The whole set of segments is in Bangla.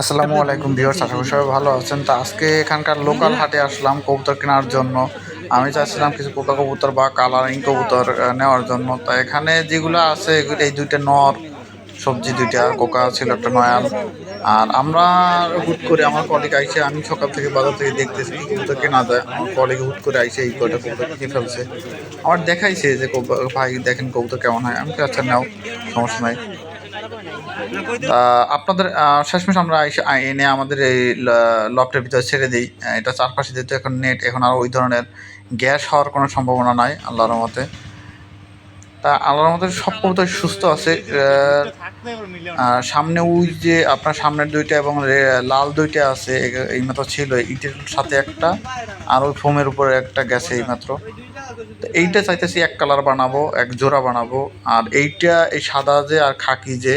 আসসালামু আলাইকুম ভিউয়ার্স আশা করি সবাই ভালো আছেন। তো আজকে এখানকার লোকাল হাটে আসলাম কবুতর কেনার জন্য। আমি চাচ্ছিলাম কিছু কোকা কবুতর বা কালারিং কবুতর নেওয়ার জন্য। তো এখানে যেগুলো আছে এগুলো এই দুইটা নর সবজি দুইটা কোকা ছিল একটা নয়াল। আর আমরা হুট করে আমার কলিগ আইসে আমি সকাল থেকে বাজার থেকে দেখতেছি কি কবুতর কেনা যায়। আমার কলিগ হুট করে আইসে এই কয়টা কবুতর কিনে ফেলছে। আমার দেখাইছে যে কব- ভাই দেখেন কবুতর কেমন হয়। আমি আচ্ছা নাও সমস্যা নাই। আপনাদের শেষমেশ আমরা এনে আমাদের এই ল- লফটের ভিতরে ছেড়ে দিই। এটা চারপাশে যেহেতু এখন নেট, এখন আর ওই ধরনের গ্যাস হওয়ার কোনো সম্ভাবনা নাই, আল্লাহর মতে তা আল্লাহর মতে সব কবুতর সুস্থ আছে সামনে ওই যে আপনার সামনের দুইটা এবং লাল দুইটা আছে, এ- এইমাত্র ছিল, ইটের সাথে একটা, আর ওই ফোমের উপরে একটা গেছে এইমাত্র। তো এইটা চাইতেছি এক কালার বানাবো এক জোড়া বানাবো। আর এইটা এই সাদা যে আর খাকি যে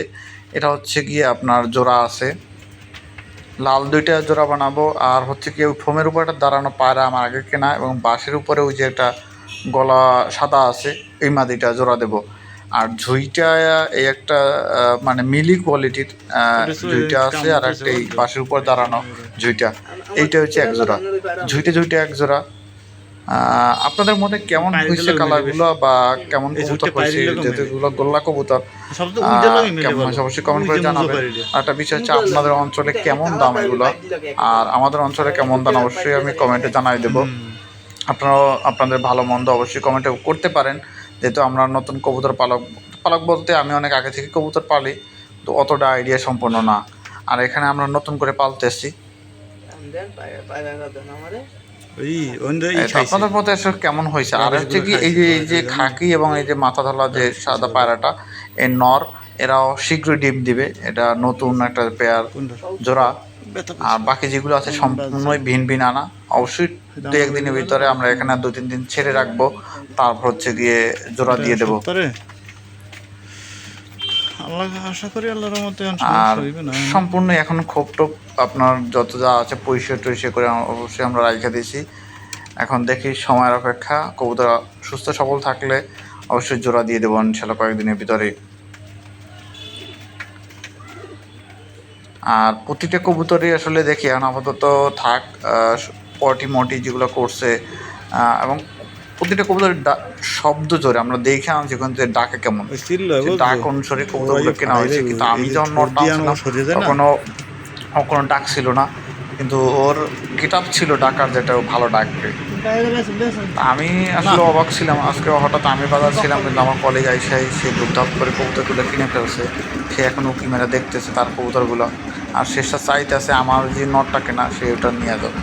এটা হচ্ছে গিয়ে আপনার জোড়া আছে। লাল দুইটা জোড়া বানাবো। আর হচ্ছে কি ওই ফোমের উপর একটা দাঁড়ানো পায়রা আমার আগে কেনা এবং বাঁশের উপরে ওই যে একটা গলা সাদা আছে এই মাদিটা জোড়া দেবো। আর ঝুইটা এই একটা মানে মিলি কোয়ালিটির ঝুইটা আছে আর একটা এই বাঁশের উপর দাঁড়ানো ঝুইটা। এইটা হচ্ছে এক জোড়া। ঝুইটা ঝুইটা এক জোড়া। আপনাদের মধ্যে কেমন হয়েছে কালারগুলো বা কেমন কবুতর হয়েছে? গুলো যেহেতু এগুলো গোল্লা কবুতর কেমন হয়েছে অবশ্যই কমেন্ট করে জানাবেন। একটা বিষয় হচ্ছে আপনাদের অঞ্চলে কেমন দাম এগুলো? আর আমাদের অঞ্চলে কেমন দাম অবশ্যই আমি কমেন্টে জানাই দেবো। আপনারাও আপনাদের ভালো মন্দ অবশ্যই কমেন্টে করতে পারেন। যেহেতু আমরা নতুন কবুতর পালক পালক বলতে আমি অনেক আগে থেকে কবুতর পালি তো অতটা আইডিয়া সম্পন্ন না। আর এখানে আমরা নতুন করে পালতেছি আপনাদের মতে আসলে কেমন হয়েছে? আর হচ্ছে কি এই যে এই যে খাকি এবং এই যে মাথা ধলা যে সাদা পায়রাটা এই নর এরাও শীঘ্রই ডিম দিবে। এটা নতুন একটা পেয়ার জোড়া। আর বাকি যেগুলো আছে সম্পূর্ণই ভিন ভিন আনা। অবশ্যই দু একদিনের ভিতরে আমরা এখানে দু তিন দিন ছেড়ে রাখব। তারপর হচ্ছে গিয়ে জোড়া দিয়ে দেবো? আল্লাহ আশা করি আল্লাহর মতে আর সম্পূর্ণ এখন খোপ টোপ আপনার যত যা আছে পরিষ্কার টরিষ্কার করে অবশ্যই আমরা রাখা দিয়েছি। এখন দেখি সময়ের অপেক্ষা। কবুতর সুস্থ সবল থাকলে অবশ্যই জোড়া দিয়ে দেবো ইনশাল্লাহ কয়েকদিনের ভিতরে। আর প্রতিটা কবুতরই আসলে দেখি এখন আপাতত থাক পটি মটি যেগুলো করছে এবং প্রতিটা কবুতরের শব্দ জোরে আমরা দেখে আনছি ওখান থেকে ডাকে কেমন। ডাক অনুসারে কবুতরগুলো কেনা হয়েছে কিন্তু আমি যখন তখনও ও কোনো ডাক ছিল না কিন্তু ওর গেট ছিল ডাকার যেটা ভালো ডাকবে আমি আসলে অবাক ছিলাম আজকে হঠাৎ আমি বাজার ছিলাম কিন্তু আমার কলেজ আইসে সে ধূপধাপ করে কবুতরগুলো কিনে ফেলছে। সে এখন উকি মেরে দেখতেছে তার কবুতরগুলো আর শেষটা চাইতেছে আমার যে নটটা কেনা সে ওটা নিয়ে যাবে।